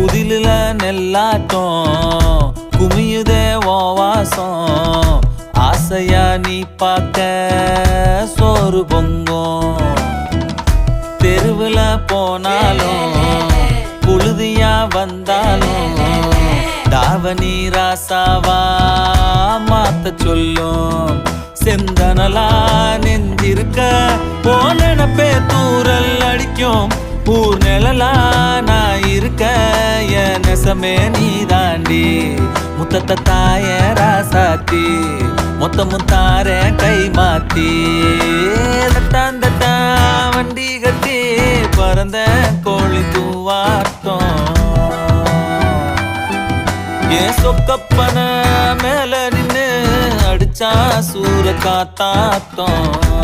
குதிலில் நெல்லாட்டம் குமியுதே ஓவாசம். வாசம் ஆசையா நீ பார்க்க சோறு பொங்கும். தெருவில் போனாலும் புழுதியா வந்தாலும் தாவணி ராசாவா மாத்த சொல்லும். செந்தனலா நெஞ்சிருக்க போனப்பே தூரல் அடிக்கும். ஊர் நிழலா நான் இருக்க? என் நெசமே நீ தாண்டி முத்தத்த தாய ராசாத்தி. மொத்த முத்தார கை மாத்தி. தட்டாந்தட்டா வண்டி கட்டி பறந்த கோழி தூவாட்டம் ஏன் சொக்கப்பன மேல நின்று அடிச்சா சூர காத்தாத்தோம்